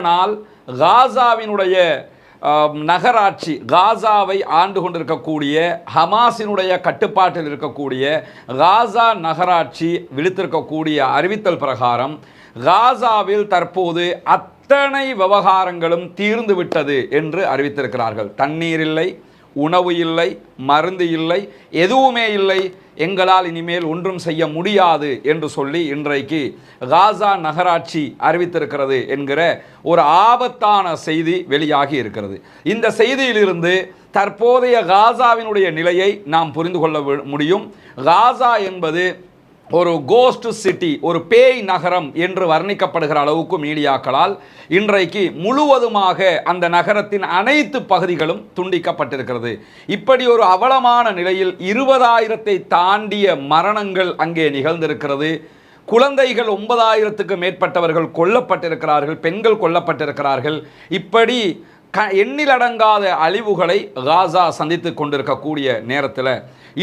ஆனால் காசாவினுடைய நகராட்சி காசாவை ஆண்டு கொண்டிருக்கக்கூடிய ஹமாஸினுடைய கட்டுப்பாட்டில் இருக்கக்கூடிய காசா நகராட்சி விழித்திருக்கக்கூடிய அறிவித்தல் பிரகாரம் காசாவில் தற்போது அத்தனை விவகாரங்களும் தீர்ந்துவிட்டது என்று அறிவித்திருக்கிறார்கள். தண்ணீர் இல்லை உணவு இல்லை மருந்து இல்லை எதுவுமே இல்லை. எங்களால் இனிமேல் ஒன்றும் செய்ய முடியாது என்று சொல்லி இன்றைக்கு காசா நகராட்சி அறிவித்திருக்கிறது என்கிற ஒரு ஆபத்தான செய்தி வெளியாகி இருக்கிறது. இந்த செய்தியிலிருந்து தற்போதைய காசாவினுடைய நிலையை நாம் புரிந்து கொள்ள முடியும். காசா என்பது ஒரு கோஸ்ட் சிட்டி ஒரு பேய் நகரம் என்று வர்ணிக்கப்படுகிற அளவுக்கு மீடியாக்களால் இன்றைக்கு முழுவதுமாக அந்த நகரத்தின் அனைத்து பகுதிகளும் துண்டிக்கப்பட்டிருக்கிறது. இப்படி ஒரு அவலமான நிலையில் இருபதாயிரத்தை தாண்டிய மரணங்கள் அங்கே நிகழ்ந்திருக்கிறது. குழந்தைகள் ஒன்பதாயிரத்துக்கு மேற்பட்டவர்கள் கொல்லப்பட்டிருக்கிறார்கள் பெண்கள் கொல்லப்பட்டிருக்கிறார்கள். இப்படி க எண்ணிலடங்காத அழிவுகளை காசா சந்தித்து கொண்டிருக்கக்கூடிய நேரத்தில்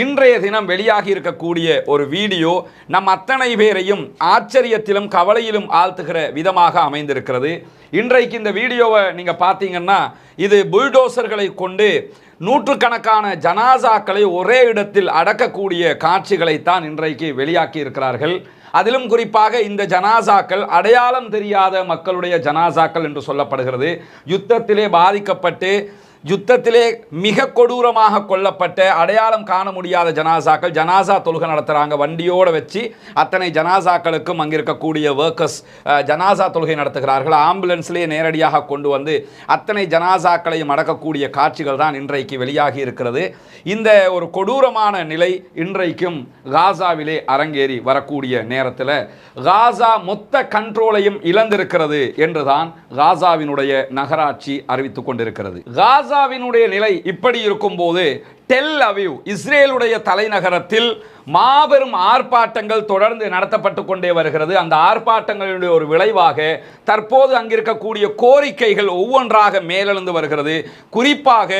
இன்றைய தினம் வெளியாகி இருக்கக்கூடிய ஒரு வீடியோ நம் அத்தனை பேரையும் ஆச்சரியத்திலும் கவலையிலும் ஆழ்த்துகிற விதமாக அமைந்திருக்கிறது. இன்றைக்கு இந்த வீடியோவை நீங்கள் பார்த்தீங்கன்னா இது புல்டோசர்களை கொண்டு நூற்றுக்கணக்கான ஜனாசாக்களை ஒரே இடத்தில் அடக்கக்கூடிய காட்சிகளைத்தான் இன்றைக்கு வெளியாக்கி இருக்கிறார்கள். அதிலும் குறிப்பாக இந்த ஜனாசாக்கள் அடையாளம் தெரியாத மக்களுடைய ஜனாசாக்கள் என்று சொல்லப்படுகிறது. யுத்தத்திலே பாதிக்கப்பட்டு யுத்தத்திலே மிக கொடூரமாக கொல்லப்பட்ட அடையாளம் காண முடியாத ஜனாசாக்கள் ஜனாசா தொழுகை நடத்துகிறாங்க வண்டியோடு வச்சு அத்தனை ஜனாசாக்களுக்கும் அங்கே இருக்கக்கூடிய ஒர்க்கர்ஸ் ஜனாசா தொழுகை நடத்துகிறார்கள். ஆம்புலன்ஸ்லேயே நேரடியாக கொண்டு வந்து அத்தனை ஜனாசாக்களையும் அடக்கக்கூடிய காட்சிகள் தான் இன்றைக்கு வெளியாகி இருக்கிறது. இந்த ஒரு கொடூரமான நிலை இன்றைக்கும் காசாவிலே அரங்கேறி வரக்கூடிய நேரத்தில் காசா மொத்த கண்ட்ரோலையும் இழந்திருக்கிறது என்றுதான் காசாவினுடைய நகராட்சி அறிவித்துக் கொண்டிருக்கிறது. காசாவினுடைய நிலை இப்படி இருக்கும்போது டெல் அவிவ் இஸ்ரேலுடைய தலைநகரத்தில் மாபெரும் ஆர்ப்பாட்டங்கள் தொடர்ந்து நடத்தப்பட்டு கொண்டே வருகிறது. அந்த ஆர்ப்பாட்டங்களுடைய ஒரு விளைவாக தற்போது அங்கிருக்கக்கூடிய கோரிக்கைகள் ஒவ்வொன்றாக மேலெழுந்து வருகிறது. குறிப்பாக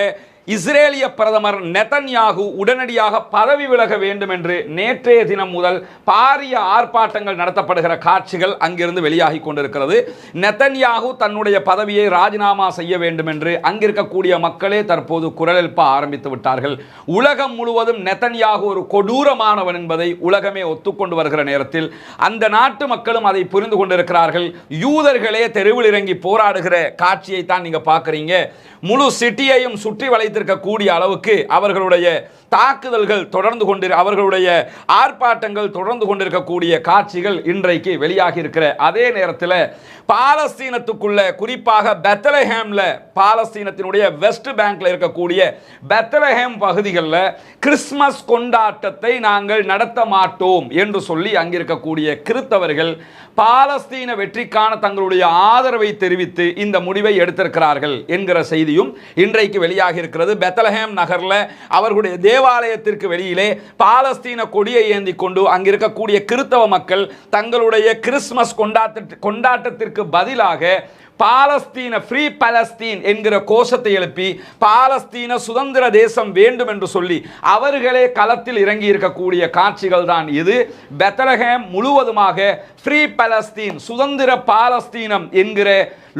இஸ்ரேலிய பிரதமர் நெதன்யாகு உடனடியாக பதவி விலக வேண்டும் என்று நேற்றைய தினம் முதல் பாரிய ஆர்ப்பாட்டங்கள் நடத்தப்படுகிற காட்சிகள் அங்கிருந்து வெளியாகி கொண்டிருக்கிறது. நெதன்யாகு தன்னுடைய பதவியை ராஜினாமா செய்ய வேண்டும் என்று அங்கிருக்கக்கூடிய மக்களே தற்போது குரல் எழுப்ப ஆரம்பித்து விட்டார்கள். உலகம் முழுவதும் நெதன்யாகு ஒரு கொடூரமானவன் என்பதை உலகமே ஒத்துக்கொண்டு வருகிற நேரத்தில் அந்த நாட்டு மக்களும் அதை புரிந்து கொண்டிருக்கிறார்கள். யூதர்களே தெருவில் இறங்கி போராடுகிற காட்சியை தான் நீங்க பார்க்குறீங்க. முழு சிட்டியையும் சுற்றி வளைத்து வைத்திருக்கக்கூடிய அளவுக்கு அவர்களுடைய தாக்குதல்கள் தொடர்ந்து கொண்டு அவர்களுடைய ஆர்ப்பாட்டங்கள் தொடர்ந்து கொண்டிருக்கக்கூடிய காட்சிகள் இன்றைக்கு வெளியாகி இருக்கிற அதே நேரத்தில் பாலஸ்தீனத்துக்குள்ள குறிப்பாக பெத்தலஹேம்ல பாலஸ்தீனத்தினுடைய வெஸ்ட் பேங்க்ல இருக்கக்கூடிய பெத்தலஹேம் பகுதிகளில் கிறிஸ்மஸ் கொண்டாட்டத்தை நாங்கள் நடத்த மாட்டோம் என்று சொல்லி அங்கிருக்கக்கூடிய கிறித்தவர்கள் பாலஸ்தீன வெற்றிக்கான தங்களுடைய ஆதரவை தெரிவித்து இந்த முடிவை எடுத்திருக்கிறார்கள் என்கிற செய்தியும் இன்றைக்கு வெளியாகி இருக்கிறது பெத்தலஹேம் நகர்ல அவர்களுடைய தேவாலயத்திற்கு வெளியிலே பாலஸ்தீன கொடியை ஏந்தி கொண்டு அங்கிருக்கக்கூடிய கிறித்தவ மக்கள் தங்களுடைய கிறிஸ்மஸ் கொண்டாட்ட கொண்டாட்டத்திற்கு பதிலாக பாலஸ்தீன ஃப்ரீ பாலஸ்தீன் என்கிற கோஷத்தை எழுப்பி பாலஸ்தீன சுதந்திர தேசம் வேண்டும் என்று சொல்லி அவர்களே களத்தில் இறங்கி இருக்கக்கூடிய காட்சிகள் தான் இது. பெத்தலஹேம் முழுவதுமாக ஃப்ரீ பாலஸ்தீன் சுதந்திர பாலஸ்தீனம் என்கிற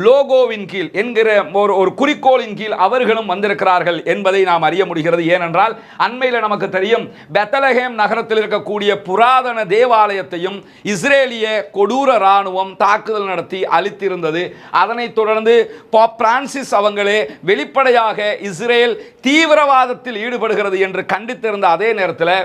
லோகோவின் கீழ் என்கிற ஒரு ஒரு குறிக்கோளின் கீழ் அவர்களும் வந்திருக்கிறார்கள் என்பதை நாம் அறிய முடிகிறது. ஏனென்றால் அண்மையில் நமக்கு தெரியும் பெத்தலகேம் நகரத்தில் இருக்கக்கூடிய புராதன தேவாலயத்தையும் இஸ்ரேலிய கொடூர இராணுவம் தாக்குதல் நடத்தி அழித்திருந்தது. அதனைத் தொடர்ந்து பாப் பிரான்சிஸ் அவங்களே வெளிப்படையாக இஸ்ரேல் தீவிரவாதத்தில் ஈடுபடுகிறது என்று கண்டித்திருந்த அதே நேரத்தில்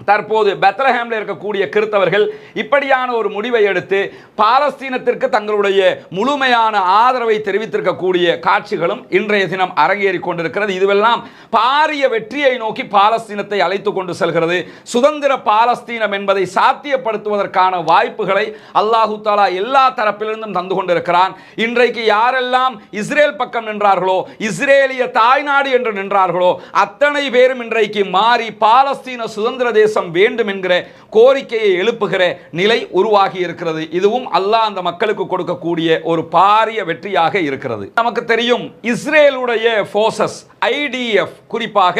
தற்போது பெத்லஹேம்ல இருக்கக்கூடிய கிறித்தவர்கள் இப்படியான ஒரு முடிவை எடுத்து பாலஸ்தீனத்திற்கு தங்களுடைய முழுமையான ஆதரவை தெரிவித்திருக்கக்கூடிய காட்சிகளும் இன்றைய தினம் அரங்கேறி கொண்டிருக்கிறது. இதுவெல்லாம் பாரிய வெற்றியை நோக்கி பாலஸ்தீனத்தை அழைத்து கொண்டு செல்கிறது. சுதந்திர பாலஸ்தீனம் என்பதை சாத்தியப்படுத்துவதற்கான வாய்ப்புகளை அல்லாஹு தாலா எல்லா தரப்பிலிருந்தும் தந்து கொண்டிருக்கிறான். இன்றைக்கு யாரெல்லாம் இஸ்ரேல் பக்கம் நின்றார்களோ இஸ்ரேலிய தாய்நாடு என்று நின்றார்களோ அத்தனை பேரும் இன்றைக்கு மாறி பாலஸ்தீன சுதந்திர தேச தேசம் வேண்டும் என்கிற கோரிக்கையை எழுப்புகிற நிலை உருவாகி இருக்கிறது. இதுவும் அல்லாஹ் அந்த மக்களுக்கு கொடுக்கக்கூடிய ஒரு பாரிய வெற்றியாக இருக்கிறது. நமக்கு தெரியும் இஸ்ரேலுடைய ஃபோர்சஸ் ஐடிஎஃப் குறிப்பாக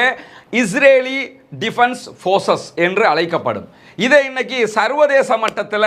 இஸ்ரேலி டிஃபென்ஸ் ஃபோர்ஸஸ் என்று அழைக்கப்படும். இதை இன்னைக்கு சர்வதேச மட்டத்தில்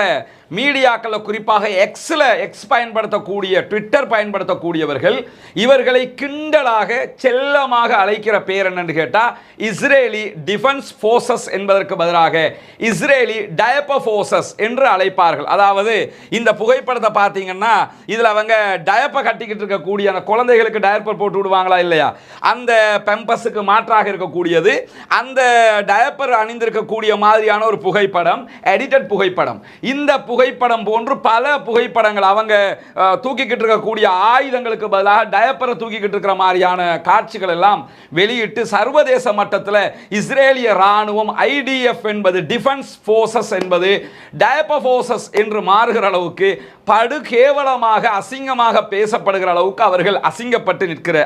மீடியாக்களில் குறிப்பாக எக்ஸில் எக்ஸ் பயன்படுத்தக்கூடிய ட்விட்டர் பயன்படுத்தக்கூடியவர்கள் இவர்களை கிண்டலாக செல்லமாக அழைக்கிற பேர் என்னன்னு கேட்டால் இஸ்ரேலி டிஃபென்ஸ் ஃபோர்ஸஸ் என்பதற்கு பதிலாக இஸ்ரேலி டயப்ப ஃபோர்ஸஸ் என்று அழைப்பார்கள். அதாவது இந்த புகைப்படத்தை பார்த்தீங்கன்னா இதில் அவங்க டயப்பை கட்டிக்கிட்டு இருக்கக்கூடிய அந்த குழந்தைகளுக்கு டயப்பர் போட்டு விடுவாங்களா இல்லையா? அந்த பெம்பஸுக்கு மாற்றாக இருக்கக்கூடிய இருக்கக்கூடியது அந்த டயப்பர் அணிந்திருக்கக்கூடிய மாதிரியான ஒரு புகைப்படம் எடிட்டட் புகைப்படம். இந்த புகைப்படம் போன்று பல புகைப்படங்கள் அவங்க தூக்கிக்கிட்டு இருக்கக்கூடிய ஆயுதங்களுக்கு பதிலாக டயப்பரை தூக்கிக்கிட்டு இருக்கிற மாதிரியான காட்சிகள் எல்லாம் வெளியிட்டு சர்வதேச மட்டத்தில் இஸ்ரேலிய ராணுவம் ஐடிஎஃப் என்பது டிஃபென்ஸ் ஃபோர்ஸஸ் என்பது டயப்பர் ஃபோர்ஸஸ் என்று மாறுகிற அளவுக்கு படுகேவலமாக அசிங்கமாக பேசப்படுகிற அளவுக்கு அவர்கள் அசிங்கப்பட்டு நிற்கிற